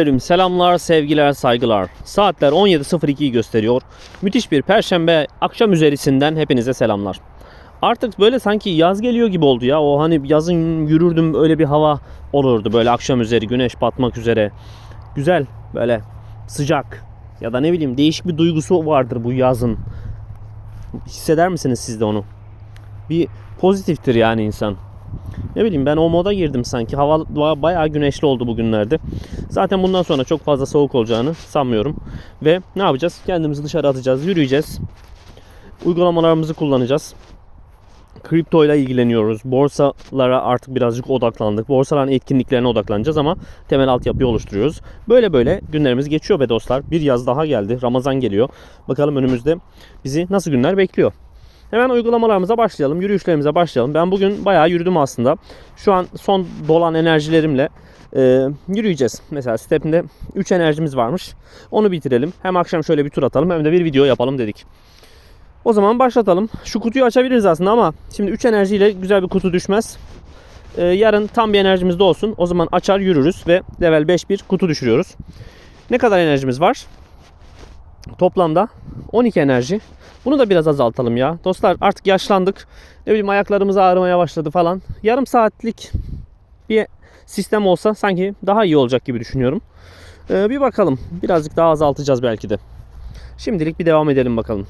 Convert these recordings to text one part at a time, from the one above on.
Selam, Selamlar, sevgiler, saygılar. Saatler 17.02'yi gösteriyor. Müthiş bir perşembe akşam üzerisinden hepinize selamlar. Artık böyle sanki yaz geliyor gibi oldu ya. O hani yazın yürürdüm öyle bir hava olurdu. Böyle akşam üzeri güneş batmak üzere. Güzel böyle sıcak ya da ne bileyim değişik bir duygusu vardır bu yazın. Hisseder misiniz siz de onu? Bir pozitiftir yani insan. Ne bileyim ben o moda girdim sanki. Hava ba- bayağı güneşli oldu bugünlerde. Zaten bundan sonra çok fazla soğuk olacağını sanmıyorum. Ve ne yapacağız? Kendimizi dışarı atacağız, yürüyeceğiz. Uygulamalarımızı kullanacağız. Kripto ile ilgileniyoruz. Borsalara artık birazcık odaklandık. Borsaların etkinliklerine odaklanacağız ama temel altyapıyı oluşturuyoruz. Böyle böyle günlerimiz geçiyor be dostlar. Bir yaz daha geldi. Ramazan geliyor. Bakalım önümüzde bizi nasıl günler bekliyor. Hemen uygulamalarımıza başlayalım. Yürüyüşlerimize başlayalım. Ben bugün bayağı yürüdüm aslında. Şu an son dolan enerjilerimle e, yürüyeceğiz. Mesela step'inde 3 enerjimiz varmış. Onu bitirelim. Hem akşam şöyle bir tur atalım hem de bir video yapalım dedik. O zaman başlatalım. Şu kutuyu açabiliriz aslında ama şimdi 3 enerjiyle güzel bir kutu düşmez. E, yarın tam bir enerjimiz de olsun. O zaman açar yürürüz ve level 5 bir kutu düşürüyoruz. Ne kadar enerjimiz var? Toplamda 12 enerji. Bunu da biraz azaltalım ya. Dostlar artık yaşlandık. Ne bileyim ayaklarımız ağrımaya başladı falan. Yarım saatlik bir sistem olsa sanki daha iyi olacak gibi düşünüyorum. Ee, bir bakalım. Birazcık daha azaltacağız belki de. Şimdilik bir devam edelim bakalım.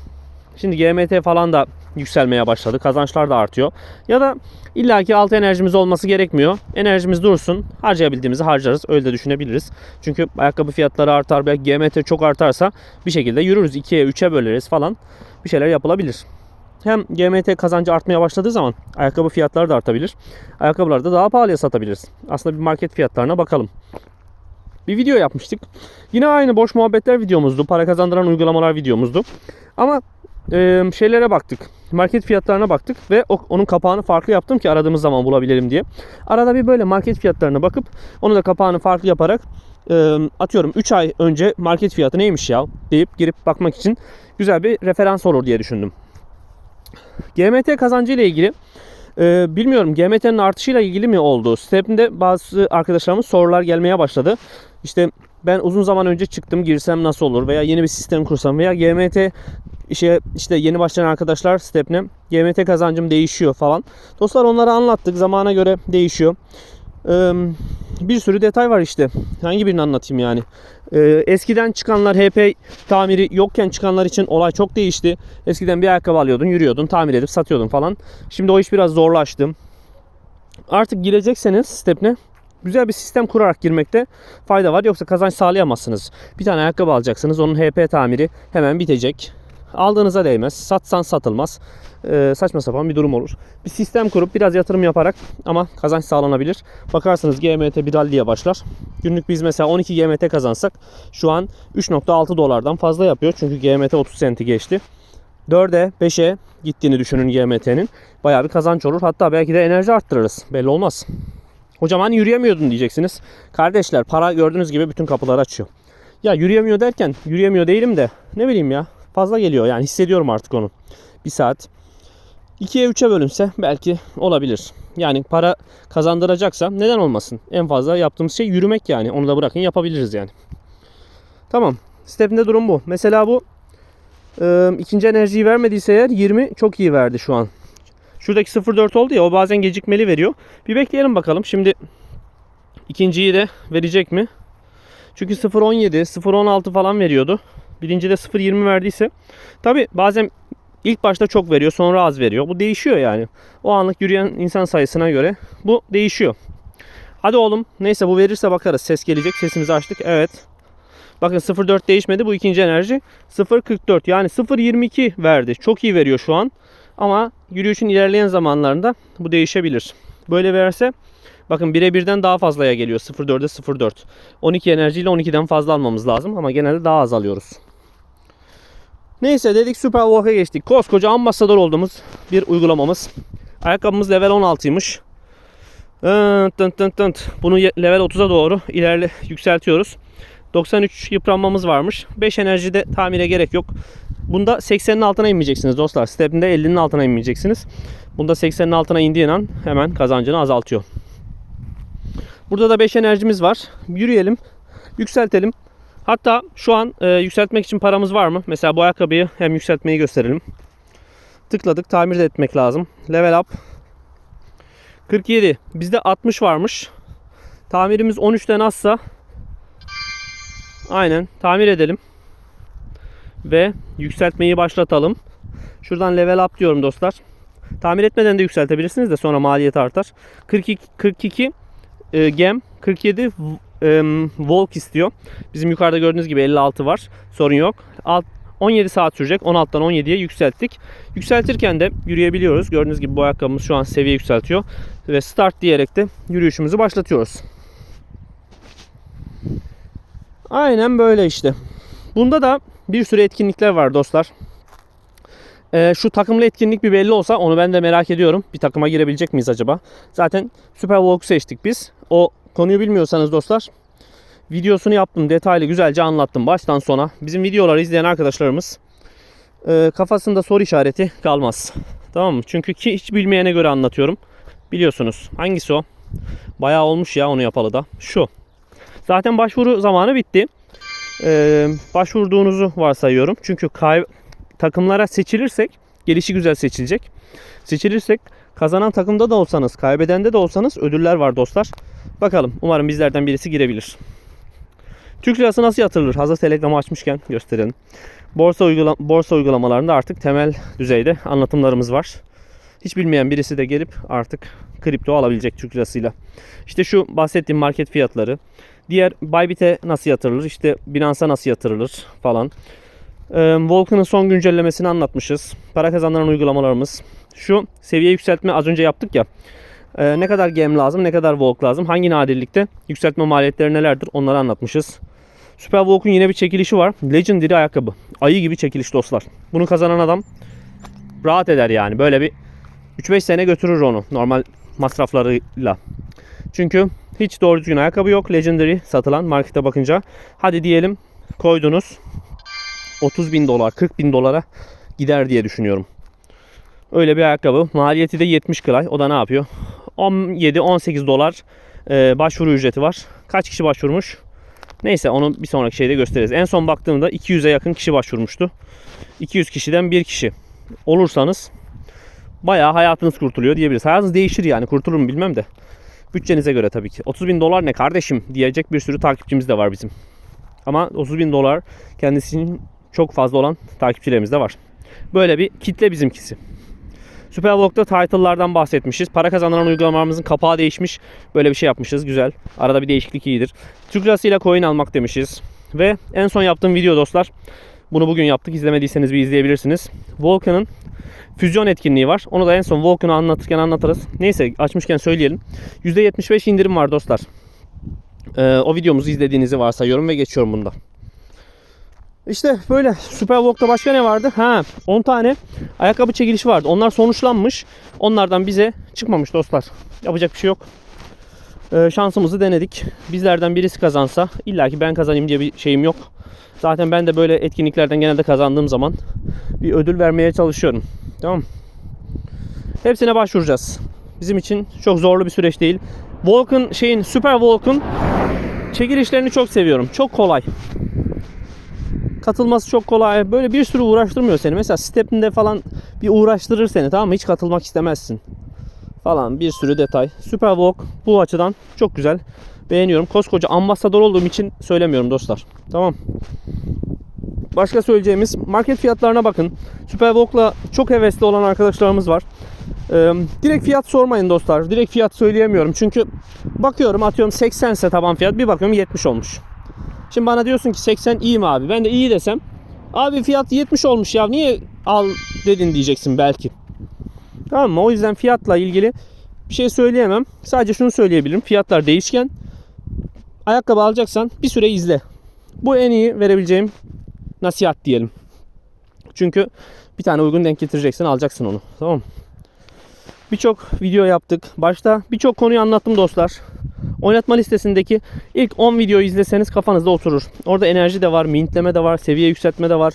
Şimdi GMT falan da yükselmeye başladı. Kazançlar da artıyor. Ya da illaki altı enerjimiz olması gerekmiyor. Enerjimiz dursun. Harcayabildiğimizi harcarız. Öyle de düşünebiliriz. Çünkü ayakkabı fiyatları artar. Belki GMT çok artarsa bir şekilde yürürüz. 2'ye 3'e böleriz falan. Bir şeyler yapılabilir. Hem GMT kazancı artmaya başladığı zaman ayakkabı fiyatları da artabilir. Ayakkabıları da daha pahalıya satabiliriz. Aslında bir market fiyatlarına bakalım. Bir video yapmıştık. Yine aynı boş muhabbetler videomuzdu. Para kazandıran uygulamalar videomuzdu. Ama e, şeylere baktık. Market fiyatlarına baktık ve onun kapağını farklı yaptım ki aradığımız zaman bulabilelim diye. Arada bir böyle market fiyatlarına bakıp onu da kapağını farklı yaparak atıyorum 3 ay önce market fiyatı neymiş ya deyip girip bakmak için güzel bir referans olur diye düşündüm. GMT kazancı ile ilgili bilmiyorum GMT'nin artışıyla ilgili mi oldu? Step'inde bazı arkadaşlarımız sorular gelmeye başladı. İşte ben uzun zaman önce çıktım girsem nasıl olur veya yeni bir sistem kursam veya GMT işe işte yeni başlayan arkadaşlar Step'ne GMT kazancım değişiyor falan. Dostlar onları anlattık. Zamana göre değişiyor. Ee, bir sürü detay var işte. Hangi birini anlatayım yani? Ee, eskiden çıkanlar HP tamiri yokken çıkanlar için olay çok değişti. Eskiden bir ayakkabı alıyordun, yürüyordun, tamir edip satıyordun falan. Şimdi o iş biraz zorlaştı. Artık girecekseniz Step'ne güzel bir sistem kurarak girmekte fayda var. Yoksa kazanç sağlayamazsınız. Bir tane ayakkabı alacaksınız. Onun HP tamiri hemen bitecek. Aldığınıza değmez. Satsan satılmaz. Ee, saçma sapan bir durum olur. Bir sistem kurup biraz yatırım yaparak ama kazanç sağlanabilir. Bakarsınız GMT bir ralliye başlar. Günlük biz mesela 12 GMT kazansak şu an 3.6 dolardan fazla yapıyor. Çünkü GMT 30 senti geçti. 4'e 5'e gittiğini düşünün GMT'nin. Bayağı bir kazanç olur. Hatta belki de enerji arttırırız. Belli olmaz. Hocam hani yürüyemiyordun diyeceksiniz. Kardeşler para gördüğünüz gibi bütün kapıları açıyor. Ya yürüyemiyor derken yürüyemiyor değilim de ne bileyim ya fazla geliyor yani hissediyorum artık onu. Bir saat. 2'ye 3'e bölünse belki olabilir. Yani para kazandıracaksa neden olmasın? En fazla yaptığımız şey yürümek yani. Onu da bırakın yapabiliriz yani. Tamam. Step'inde durum bu. Mesela bu e, ikinci enerjiyi vermediyse eğer 20 çok iyi verdi şu an. Şuradaki 0.4 oldu ya o bazen gecikmeli veriyor. Bir bekleyelim bakalım. Şimdi ikinciyi de verecek mi? Çünkü 0.17, 0.16 falan veriyordu. Birinci de 0.20 verdiyse. Tabi bazen ilk başta çok veriyor sonra az veriyor. Bu değişiyor yani. O anlık yürüyen insan sayısına göre bu değişiyor. Hadi oğlum neyse bu verirse bakarız. Ses gelecek. Sesimizi açtık. Evet. Bakın 0.4 değişmedi. Bu ikinci enerji. 0.44 yani 0.22 verdi. Çok iyi veriyor şu an. Ama yürüyüşün ilerleyen zamanlarında bu değişebilir. Böyle verse bakın 1'e 1'den daha fazlaya geliyor. 0.4'e 0.4. 12 enerjiyle 12'den fazla almamız lazım ama genelde daha az alıyoruz. Neyse dedik Super Walk'a geçtik. Koskoca ambasador olduğumuz bir uygulamamız. Ayakkabımız level 16'ymış. Tınt tınt tınt tınt. Bunu level 30'a doğru ilerle yükseltiyoruz. 93 yıpranmamız varmış. 5 enerjide tamire gerek yok. Bunda 80'in altına inmeyeceksiniz dostlar. Step'inde 50'nin altına inmeyeceksiniz. Bunda 80'in altına indiğin an hemen kazancını azaltıyor. Burada da 5 enerjimiz var. Yürüyelim. Yükseltelim. Hatta şu an e, yükseltmek için paramız var mı? Mesela bu ayakkabıyı hem yükseltmeyi gösterelim. Tıkladık. Tamir de etmek lazım. Level up. 47. Bizde 60 varmış. Tamirimiz 13'ten azsa aynen tamir edelim. Ve yükseltmeyi başlatalım. Şuradan level up diyorum dostlar. Tamir etmeden de yükseltebilirsiniz de sonra maliyet artar. 42 42 e, gem 47 v- e, volk istiyor. Bizim yukarıda gördüğünüz gibi 56 var. Sorun yok. Alt, 17 saat sürecek. 16'dan 17'ye yükselttik. Yükseltirken de yürüyebiliyoruz. Gördüğünüz gibi bu ayakkabımız şu an seviye yükseltiyor. Ve start diyerek de yürüyüşümüzü başlatıyoruz. Aynen böyle işte. Bunda da bir sürü etkinlikler var dostlar. Ee, şu takımlı etkinlik bir belli olsa onu ben de merak ediyorum. Bir takıma girebilecek miyiz acaba? Zaten Super Walk'u seçtik biz. O konuyu bilmiyorsanız dostlar videosunu yaptım. Detaylı güzelce anlattım baştan sona. Bizim videoları izleyen arkadaşlarımız e, kafasında soru işareti kalmaz. Tamam mı? Çünkü ki hiç bilmeyene göre anlatıyorum. Biliyorsunuz. Hangisi o? Bayağı olmuş ya onu yapalı da. Şu. Zaten başvuru zamanı bitti. Ee, başvurduğunuzu varsayıyorum. Çünkü kay- takımlara seçilirsek gelişi güzel seçilecek. Seçilirsek kazanan takımda da olsanız, kaybedende de olsanız ödüller var dostlar. Bakalım umarım bizlerden birisi girebilir. Türk lirası nasıl yatırılır? Hazır Telegram'ı açmışken gösterelim. Borsa, uygula- borsa uygulamalarında artık temel düzeyde anlatımlarımız var. Hiç bilmeyen birisi de gelip artık kripto alabilecek Türk lirasıyla. İşte şu bahsettiğim market fiyatları. Diğer Bybit'e nasıl yatırılır? İşte Binance'a nasıl yatırılır falan. Ee, Volkan'ın son güncellemesini anlatmışız. Para kazanan uygulamalarımız. Şu seviye yükseltme az önce yaptık ya. Ee, ne kadar gem lazım, ne kadar Volk lazım, hangi nadirlikte yükseltme maliyetleri nelerdir onları anlatmışız. Super Volk'un yine bir çekilişi var. Legendary ayakkabı. Ayı gibi çekiliş dostlar. Bunu kazanan adam rahat eder yani. Böyle bir 3-5 sene götürür onu normal masraflarıyla. Çünkü hiç doğru düzgün ayakkabı yok. Legendary satılan markete bakınca. Hadi diyelim koydunuz 30 bin dolar 40 bin dolara gider diye düşünüyorum. Öyle bir ayakkabı. Maliyeti de 70 kılay. O da ne yapıyor? 17-18 dolar e, başvuru ücreti var. Kaç kişi başvurmuş? Neyse onu bir sonraki şeyde gösteririz. En son baktığımda 200'e yakın kişi başvurmuştu. 200 kişiden bir kişi olursanız bayağı hayatınız kurtuluyor diyebiliriz. Hayatınız değişir yani kurtulur mu bilmem de. Bütçenize göre tabii ki. 30 bin dolar ne kardeşim diyecek bir sürü takipçimiz de var bizim. Ama 30 bin dolar kendisinin çok fazla olan takipçilerimiz de var. Böyle bir kitle bizimkisi. Supervlog'da title'lardan bahsetmişiz. Para kazanan uygulamalarımızın kapağı değişmiş. Böyle bir şey yapmışız. Güzel. Arada bir değişiklik iyidir. Türk lirasıyla coin almak demişiz. Ve en son yaptığım video dostlar. Bunu bugün yaptık. İzlemediyseniz bir izleyebilirsiniz. Volkan'ın füzyon etkinliği var. Onu da en son Volkan'ı anlatırken anlatırız. Neyse açmışken söyleyelim. %75 indirim var dostlar. Ee, o videomuzu izlediğinizi varsayıyorum ve geçiyorum bunda. İşte böyle Superwalk'ta başka ne vardı? Ha 10 tane ayakkabı çekilişi vardı. Onlar sonuçlanmış. Onlardan bize çıkmamış dostlar. Yapacak bir şey yok. Ee, şansımızı denedik. Bizlerden birisi kazansa illaki ben kazanayım diye bir şeyim yok. Zaten ben de böyle etkinliklerden genelde kazandığım zaman bir ödül vermeye çalışıyorum. Tamam. Hepsine başvuracağız. Bizim için çok zorlu bir süreç değil. Volk'un şeyin Super Volk'un çekilişlerini çok seviyorum. Çok kolay. Katılması çok kolay. Böyle bir sürü uğraştırmıyor seni. Mesela step'inde falan bir uğraştırır seni tamam mı? Hiç katılmak istemezsin. Falan bir sürü detay. Super Walk bu açıdan çok güzel. Beğeniyorum. Koskoca ambasador olduğum için söylemiyorum dostlar. Tamam. Başka söyleyeceğimiz market fiyatlarına bakın. Superwalk'la çok hevesli olan arkadaşlarımız var. Ee, direkt fiyat sormayın dostlar. Direkt fiyat söyleyemiyorum. Çünkü bakıyorum atıyorum 80 ise taban fiyat bir bakıyorum 70 olmuş. Şimdi bana diyorsun ki 80 iyi mi abi? Ben de iyi desem abi fiyat 70 olmuş ya niye al dedin diyeceksin belki. Tamam mı? O yüzden fiyatla ilgili bir şey söyleyemem. Sadece şunu söyleyebilirim. Fiyatlar değişken. Ayakkabı alacaksan bir süre izle. Bu en iyi verebileceğim nasihat diyelim. Çünkü bir tane uygun denk getireceksin alacaksın onu. Tamam mı? Birçok video yaptık. Başta birçok konuyu anlattım dostlar. Oynatma listesindeki ilk 10 videoyu izleseniz kafanızda oturur. Orada enerji de var, mintleme de var, seviye yükseltme de var.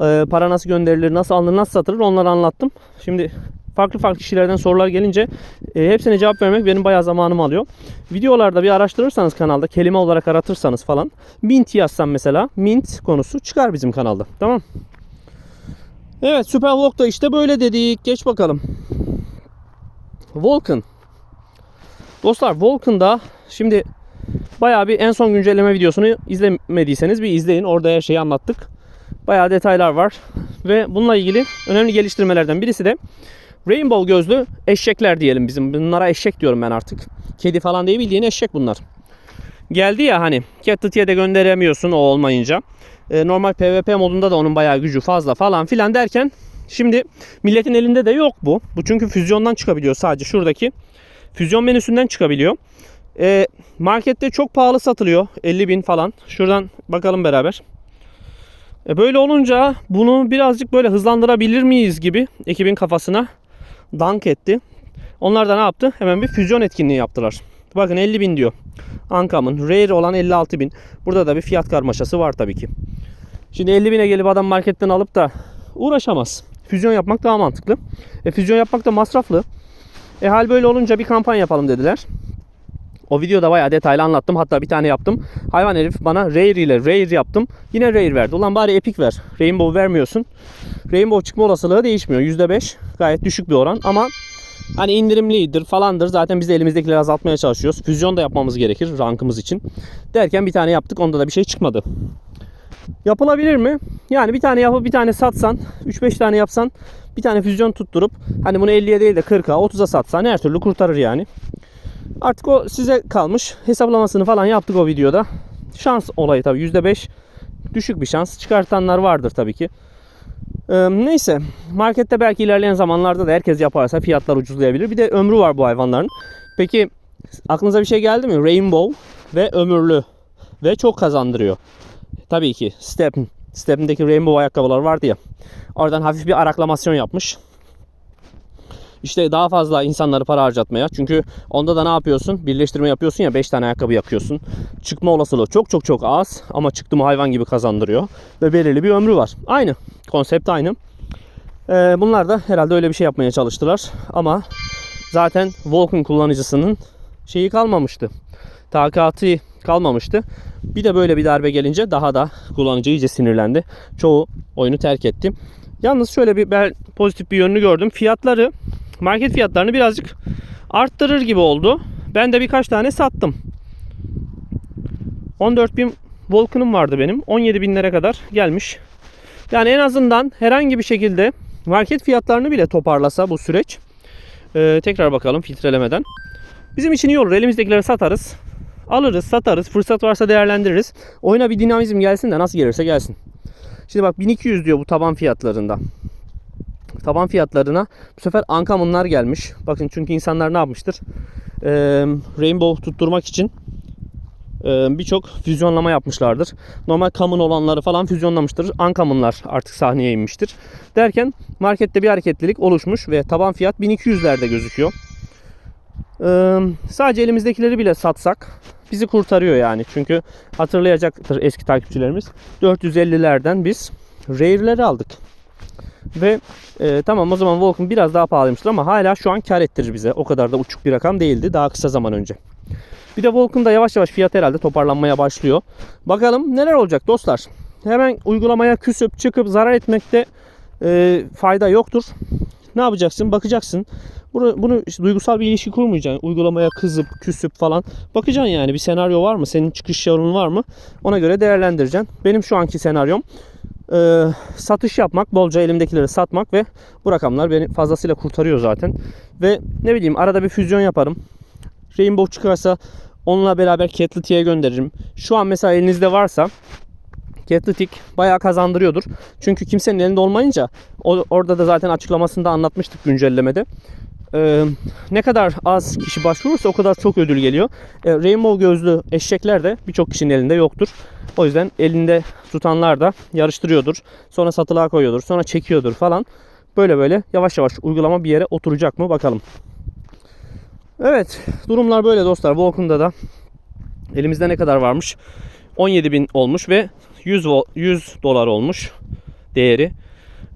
Ee, para nasıl gönderilir, nasıl alınır, nasıl satılır onları anlattım. Şimdi farklı farklı kişilerden sorular gelince e, hepsine cevap vermek benim bayağı zamanımı alıyor. Videolarda bir araştırırsanız kanalda kelime olarak aratırsanız falan mint yazsam mesela mint konusu çıkar bizim kanalda. Tamam. Evet Super Vlog da işte böyle dedik. Geç bakalım. Vulcan. Dostlar Vulcan'da şimdi bayağı bir en son güncelleme videosunu izlemediyseniz bir izleyin. Orada her şeyi anlattık. Bayağı detaylar var. Ve bununla ilgili önemli geliştirmelerden birisi de Rainbow gözlü eşekler diyelim bizim. Bunlara eşek diyorum ben artık. Kedi falan değil bildiğin eşek bunlar. Geldi ya hani Cat de gönderemiyorsun o olmayınca. E, normal PvP modunda da onun bayağı gücü fazla falan filan derken şimdi milletin elinde de yok bu. Bu çünkü füzyondan çıkabiliyor sadece şuradaki. Füzyon menüsünden çıkabiliyor. E, markette çok pahalı satılıyor. 50 bin falan. Şuradan bakalım beraber. E, böyle olunca bunu birazcık böyle hızlandırabilir miyiz gibi ekibin kafasına dank etti. Onlar da ne yaptı? Hemen bir füzyon etkinliği yaptılar. Bakın 50 bin diyor. Ankam'ın. Rare olan 56 bin. Burada da bir fiyat karmaşası var tabii ki. Şimdi 50 bine gelip adam marketten alıp da uğraşamaz. Füzyon yapmak daha mantıklı. E, füzyon yapmak da masraflı. E hal böyle olunca bir kampanya yapalım dediler. O videoda bayağı detaylı anlattım. Hatta bir tane yaptım. Hayvan herif bana Rare ile Rare yaptım. Yine Rare verdi. Ulan bari Epic ver. Rainbow vermiyorsun. Rainbow çıkma olasılığı değişmiyor. %5 gayet düşük bir oran ama hani indirimlidir falandır. Zaten biz de elimizdekileri azaltmaya çalışıyoruz. Füzyon da yapmamız gerekir rankımız için. Derken bir tane yaptık. Onda da bir şey çıkmadı. Yapılabilir mi? Yani bir tane yapıp bir tane satsan, 3-5 tane yapsan, bir tane füzyon tutturup hani bunu 50'ye değil de 40'a, 30'a satsan her türlü kurtarır yani. Artık o size kalmış. Hesaplamasını falan yaptık o videoda. Şans olayı tabii %5 düşük bir şans. Çıkartanlar vardır tabii ki. Ee, neyse markette belki ilerleyen zamanlarda da herkes yaparsa fiyatlar ucuzlayabilir. Bir de ömrü var bu hayvanların. Peki aklınıza bir şey geldi mi? Rainbow ve ömürlü ve çok kazandırıyor. Tabii ki Step Step'indeki Rainbow ayakkabılar vardı ya. Oradan hafif bir araklamasyon yapmış. İşte daha fazla insanları para harcatmaya. Çünkü onda da ne yapıyorsun? Birleştirme yapıyorsun ya 5 tane ayakkabı yakıyorsun. Çıkma olasılığı çok çok çok az ama çıktı mı hayvan gibi kazandırıyor. Ve belirli bir ömrü var. Aynı. Konsept aynı. Ee, bunlar da herhalde öyle bir şey yapmaya çalıştılar. Ama zaten Vulcan kullanıcısının şeyi kalmamıştı. Takatı kalmamıştı. Bir de böyle bir darbe gelince daha da kullanıcı iyice sinirlendi. Çoğu oyunu terk etti. Yalnız şöyle bir ben pozitif bir yönünü gördüm. Fiyatları market fiyatlarını birazcık arttırır gibi oldu. Ben de birkaç tane sattım. 14 bin Volkan'ım vardı benim. 17 binlere kadar gelmiş. Yani en azından herhangi bir şekilde market fiyatlarını bile toparlasa bu süreç. Ee, tekrar bakalım filtrelemeden. Bizim için iyi olur. Elimizdekileri satarız. Alırız, satarız. Fırsat varsa değerlendiririz. Oyuna bir dinamizm gelsin de nasıl gelirse gelsin. Şimdi bak 1200 diyor bu taban fiyatlarında. Taban fiyatlarına bu sefer Ankamunlar gelmiş. Bakın çünkü insanlar ne yapmıştır? Ee, Rainbow tutturmak için e, birçok füzyonlama yapmışlardır. Normal kamun olanları falan füzyonlamıştır. Ankamunlar artık sahneye inmiştir. Derken markette bir hareketlilik oluşmuş ve taban fiyat 1200'lerde gözüküyor. Ee, sadece elimizdekileri bile satsak bizi kurtarıyor yani. Çünkü hatırlayacaktır eski takipçilerimiz. 450'lerden biz Rare'leri aldık. Ve e, tamam o zaman Vulcan biraz daha pahalıymıştır ama hala şu an kar ettirir bize. O kadar da uçuk bir rakam değildi daha kısa zaman önce. Bir de Vulcan'da yavaş yavaş fiyat herhalde toparlanmaya başlıyor. Bakalım neler olacak dostlar. Hemen uygulamaya küsüp çıkıp zarar etmekte e, fayda yoktur. Ne yapacaksın? Bakacaksın. Bunu, bunu işte duygusal bir ilişki kurmayacaksın. Uygulamaya kızıp, küsüp falan. Bakacaksın yani bir senaryo var mı? Senin çıkış yolun var mı? Ona göre değerlendireceksin. Benim şu anki senaryom e, satış yapmak, bolca elimdekileri satmak ve bu rakamlar beni fazlasıyla kurtarıyor zaten. Ve ne bileyim arada bir füzyon yaparım. Rainbow çıkarsa onunla beraber Catleti'ye gönderirim. Şu an mesela elinizde varsa Catletic bayağı kazandırıyordur. Çünkü kimsenin elinde olmayınca orada da zaten açıklamasında anlatmıştık güncellemede. Ee, ne kadar az kişi başvurursa o kadar çok ödül geliyor. Ee, Rainbow gözlü eşekler de birçok kişinin elinde yoktur. O yüzden elinde tutanlar da yarıştırıyordur. Sonra satılığa koyuyordur. Sonra çekiyordur falan. Böyle böyle yavaş yavaş uygulama bir yere oturacak mı bakalım. Evet durumlar böyle dostlar. Vulcan'da da elimizde ne kadar varmış? 17 bin olmuş ve 100, 100 dolar olmuş değeri.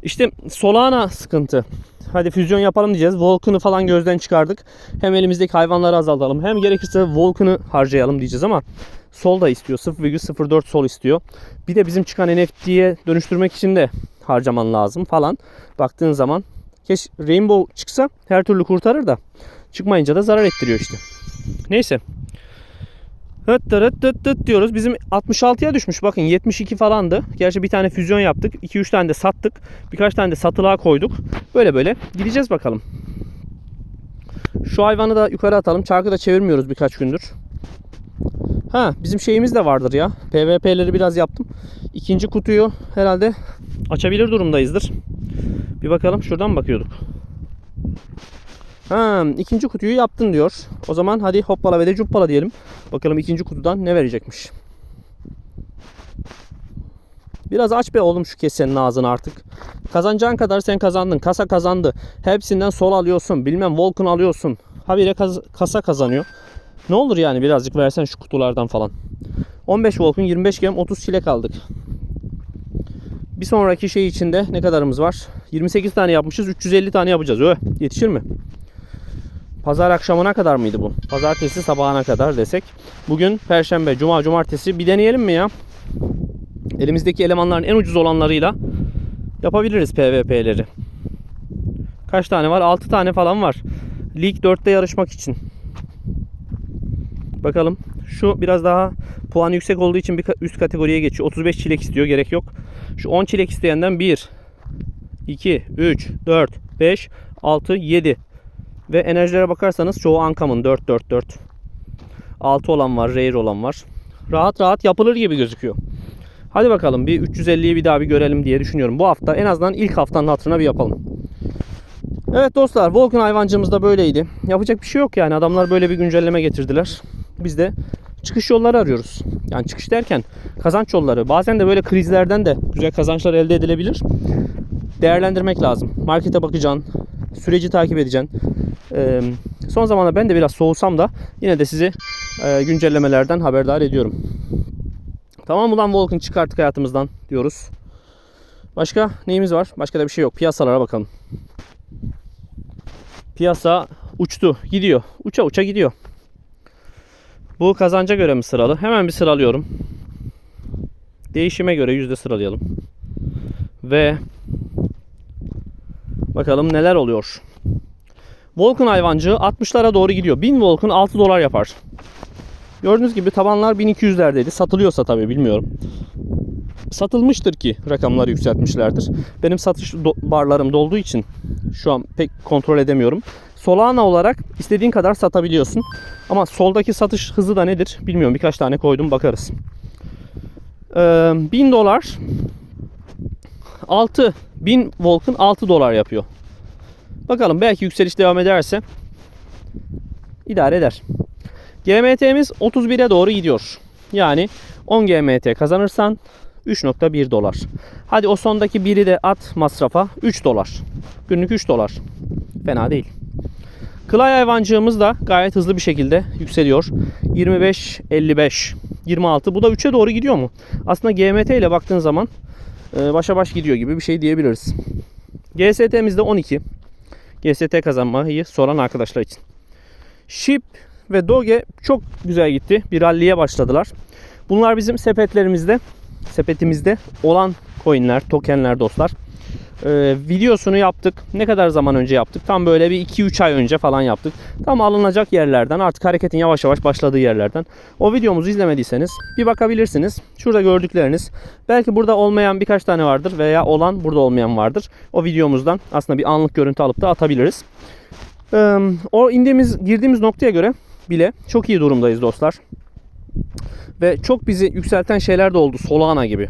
İşte Solana sıkıntı. Hadi füzyon yapalım diyeceğiz. Volkan'ı falan gözden çıkardık. Hem elimizdeki hayvanları azaltalım. Hem gerekirse Volkan'ı harcayalım diyeceğiz ama sol da istiyor. 0,04 sol istiyor. Bir de bizim çıkan NFT'ye dönüştürmek için de harcaman lazım falan. Baktığın zaman keş Rainbow çıksa her türlü kurtarır da çıkmayınca da zarar ettiriyor işte. Neyse. Hıt tırıt tıt tıt diyoruz. Bizim 66'ya düşmüş. Bakın 72 falandı. Gerçi bir tane füzyon yaptık. 2-3 tane de sattık. Birkaç tane de satılığa koyduk. Böyle böyle gideceğiz bakalım. Şu hayvanı da yukarı atalım. Çarkı da çevirmiyoruz birkaç gündür. Ha bizim şeyimiz de vardır ya. PVP'leri biraz yaptım. İkinci kutuyu herhalde açabilir durumdayızdır. Bir bakalım şuradan bakıyorduk. Ha, ikinci kutuyu yaptın diyor. O zaman hadi hoppala ve de cuppala diyelim. Bakalım ikinci kutudan ne verecekmiş. Biraz aç be oğlum şu kesenin ağzını artık. Kazanacağın kadar sen kazandın. Kasa kazandı. Hepsinden sol alıyorsun. Bilmem Volkan alıyorsun. Habire kaz- kasa kazanıyor. Ne olur yani birazcık versen şu kutulardan falan. 15 Volkan 25 gem 30 çilek aldık. Bir sonraki şey içinde ne kadarımız var? 28 tane yapmışız. 350 tane yapacağız. Öh, yetişir mi? Pazar akşamına kadar mıydı bu? Pazartesi sabahına kadar desek. Bugün perşembe, cuma, cumartesi bir deneyelim mi ya? Elimizdeki elemanların en ucuz olanlarıyla yapabiliriz PvP'leri. Kaç tane var? 6 tane falan var. Lig 4'te yarışmak için. Bakalım. Şu biraz daha puan yüksek olduğu için bir üst kategoriye geçiyor. 35 çilek istiyor. Gerek yok. Şu 10 çilek isteyenden 1 2 3 4 5 6 7 ve enerjilere bakarsanız çoğu Ankam'ın 4 4 4 6 olan var, Rare olan var. Rahat rahat yapılır gibi gözüküyor. Hadi bakalım bir 350'yi bir daha bir görelim diye düşünüyorum. Bu hafta en azından ilk haftanın hatırına bir yapalım. Evet dostlar Volkan hayvancığımız da böyleydi. Yapacak bir şey yok yani adamlar böyle bir güncelleme getirdiler. Biz de çıkış yolları arıyoruz. Yani çıkış derken kazanç yolları. Bazen de böyle krizlerden de güzel kazançlar elde edilebilir. Değerlendirmek lazım. Markete bakacaksın. Süreci takip edeceksin. Ee, son zamanlarda ben de biraz soğusam da yine de sizi e, güncellemelerden haberdar ediyorum. Tamam ulan Volkan çıkarttık hayatımızdan diyoruz. Başka neyimiz var? Başka da bir şey yok. Piyasalara bakalım. Piyasa uçtu. Gidiyor. Uça uça gidiyor. Bu kazanca göre mi sıralı? Hemen bir sıralıyorum. Değişime göre yüzde sıralayalım. Ve bakalım neler oluyor. Volkan hayvancığı 60'lara doğru gidiyor. 1000 Volkan 6 dolar yapar. Gördüğünüz gibi tabanlar 1200'lerdeydi. Satılıyorsa tabii bilmiyorum. Satılmıştır ki rakamları yükseltmişlerdir. Benim satış barlarım dolduğu için şu an pek kontrol edemiyorum. Solana olarak istediğin kadar satabiliyorsun. Ama soldaki satış hızı da nedir bilmiyorum. Birkaç tane koydum bakarız. Ee, 1000 dolar 6 1000 Volkan 6 dolar yapıyor. Bakalım belki yükseliş devam ederse idare eder. GMT'miz 31'e doğru gidiyor. Yani 10 GMT kazanırsan 3.1 dolar. Hadi o sondaki biri de at masrafa 3 dolar. Günlük 3 dolar. Fena değil. Kılay hayvancığımız da gayet hızlı bir şekilde yükseliyor. 25, 55, 26. Bu da 3'e doğru gidiyor mu? Aslında GMT ile baktığın zaman başa baş gidiyor gibi bir şey diyebiliriz. GST'miz de 12. GST kazanmayı soran arkadaşlar için. Ship ve Doge çok güzel gitti. Bir ralliye başladılar. Bunlar bizim sepetlerimizde, sepetimizde olan coinler, tokenler dostlar. Ee, videosunu yaptık. Ne kadar zaman önce yaptık? Tam böyle bir 2-3 ay önce falan yaptık. Tam alınacak yerlerden artık hareketin yavaş yavaş başladığı yerlerden. O videomuzu izlemediyseniz bir bakabilirsiniz. Şurada gördükleriniz. Belki burada olmayan birkaç tane vardır veya olan burada olmayan vardır. O videomuzdan aslında bir anlık görüntü alıp da atabiliriz. Ee, o indiğimiz, girdiğimiz noktaya göre bile çok iyi durumdayız dostlar. Ve çok bizi yükselten şeyler de oldu. Solana gibi.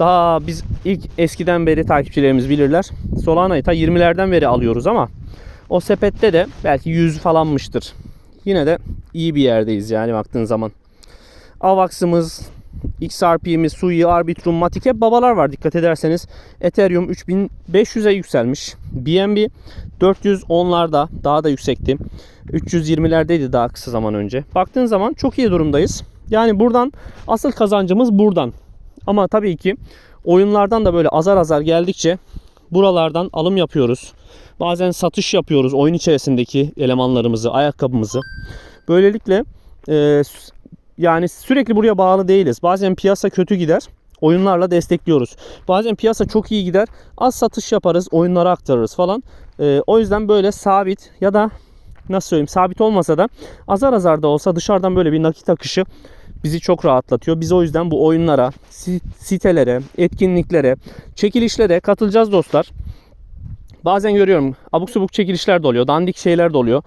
Daha biz ilk eskiden beri takipçilerimiz bilirler. Solana'yı ta 20'lerden beri alıyoruz ama o sepette de belki 100 falanmıştır. Yine de iyi bir yerdeyiz yani baktığın zaman. Avax'ımız, XRP'miz, Sui, Arbitrum, Matic hep babalar var dikkat ederseniz. Ethereum 3500'e yükselmiş. BNB 410'larda daha da yüksekti. 320'lerdeydi daha kısa zaman önce. Baktığın zaman çok iyi durumdayız. Yani buradan asıl kazancımız buradan. Ama tabii ki oyunlardan da böyle azar azar geldikçe buralardan alım yapıyoruz. Bazen satış yapıyoruz oyun içerisindeki elemanlarımızı, ayakkabımızı. Böylelikle e, yani sürekli buraya bağlı değiliz. Bazen piyasa kötü gider. Oyunlarla destekliyoruz. Bazen piyasa çok iyi gider. Az satış yaparız, oyunlara aktarırız falan. E, o yüzden böyle sabit ya da nasıl söyleyeyim sabit olmasa da azar azar da olsa dışarıdan böyle bir nakit akışı bizi çok rahatlatıyor. Biz o yüzden bu oyunlara, si- sitelere, etkinliklere, çekilişlere katılacağız dostlar. Bazen görüyorum abuk subuk çekilişler de oluyor, dandik şeyler de oluyor.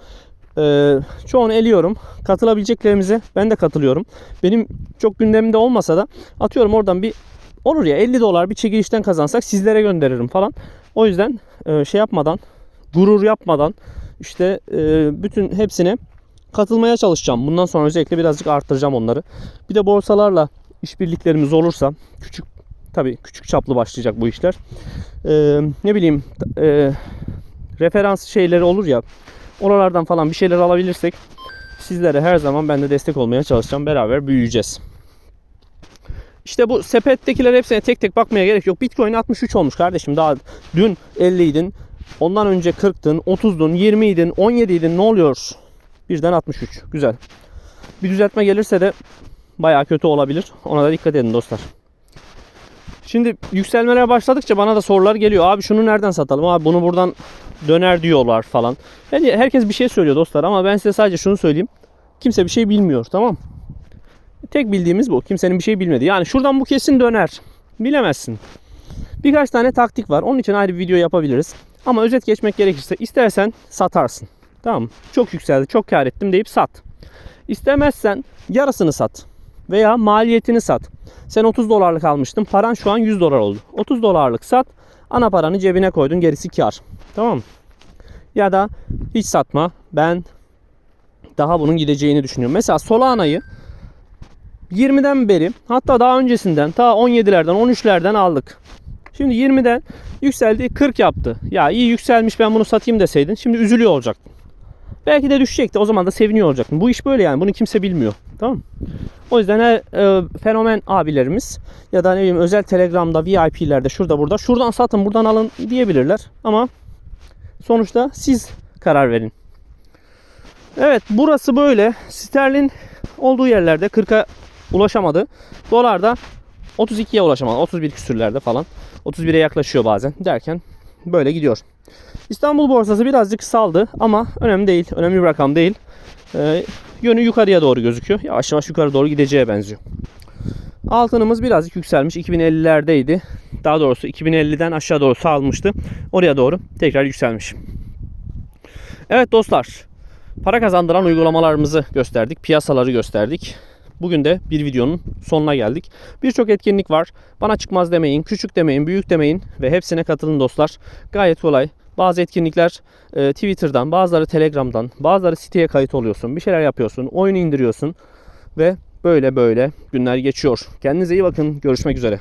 Ee, çoğunu eliyorum. Katılabileceklerimize ben de katılıyorum. Benim çok gündemimde olmasa da atıyorum oradan bir olur ya 50 dolar bir çekilişten kazansak sizlere gönderirim falan. O yüzden e, şey yapmadan, gurur yapmadan işte e, bütün hepsine katılmaya çalışacağım. Bundan sonra özellikle birazcık arttıracağım onları. Bir de borsalarla işbirliklerimiz olursa küçük tabii küçük çaplı başlayacak bu işler. Ee, ne bileyim e, referans şeyleri olur ya oralardan falan bir şeyler alabilirsek sizlere her zaman ben de destek olmaya çalışacağım. Beraber büyüyeceğiz. İşte bu sepettekiler hepsine tek tek bakmaya gerek yok. Bitcoin 63 olmuş kardeşim. Daha dün 50'ydin. Ondan önce 40'tın, 30'dun, 20'ydin, 17'ydin. Ne oluyor? Birden 63. Güzel. Bir düzeltme gelirse de bayağı kötü olabilir. Ona da dikkat edin dostlar. Şimdi yükselmelere başladıkça bana da sorular geliyor. Abi şunu nereden satalım? Abi bunu buradan döner diyorlar falan. Yani herkes bir şey söylüyor dostlar ama ben size sadece şunu söyleyeyim. Kimse bir şey bilmiyor tamam Tek bildiğimiz bu. Kimsenin bir şey bilmedi. Yani şuradan bu kesin döner. Bilemezsin. Birkaç tane taktik var. Onun için ayrı bir video yapabiliriz. Ama özet geçmek gerekirse istersen satarsın. Tamam? Çok yükseldi, çok kar ettim deyip sat. İstemezsen yarısını sat. Veya maliyetini sat. Sen 30 dolarlık almıştın. Paran şu an 100 dolar oldu. 30 dolarlık sat. Ana paranı cebine koydun. Gerisi kar. Tamam mı? Ya da hiç satma. Ben daha bunun gideceğini düşünüyorum. Mesela Solana'yı 20'den beri hatta daha öncesinden ta 17'lerden 13'lerden aldık. Şimdi 20'den yükseldi 40 yaptı. Ya iyi yükselmiş ben bunu satayım deseydin şimdi üzülüyor olacaktın. Belki de düşecekti o zaman da seviniyor olacaktın. Bu iş böyle yani bunu kimse bilmiyor. Tamam? O yüzden her e, fenomen abilerimiz ya da ne bileyim özel telegramda VIP'lerde şurada burada şuradan satın buradan alın diyebilirler. Ama sonuçta siz karar verin. Evet burası böyle. Sterlin olduğu yerlerde 40'a ulaşamadı. Dolar da 32'ye ulaşamadı. 31 küsürlerde falan. 31'e yaklaşıyor bazen derken böyle gidiyor. İstanbul borsası birazcık saldı ama önemli değil. Önemli bir rakam değil. Ee, yönü yukarıya doğru gözüküyor. Yavaş yavaş yukarı doğru gideceğe benziyor. Altınımız birazcık yükselmiş. 2050'lerdeydi. Daha doğrusu 2050'den aşağı doğru salmıştı. Oraya doğru tekrar yükselmiş. Evet dostlar. Para kazandıran uygulamalarımızı gösterdik. Piyasaları gösterdik. Bugün de bir videonun sonuna geldik. Birçok etkinlik var. Bana çıkmaz demeyin, küçük demeyin, büyük demeyin ve hepsine katılın dostlar. Gayet kolay. Bazı etkinlikler e, Twitter'dan, bazıları Telegram'dan, bazıları siteye kayıt oluyorsun. Bir şeyler yapıyorsun, oyunu indiriyorsun ve böyle böyle günler geçiyor. Kendinize iyi bakın. Görüşmek üzere.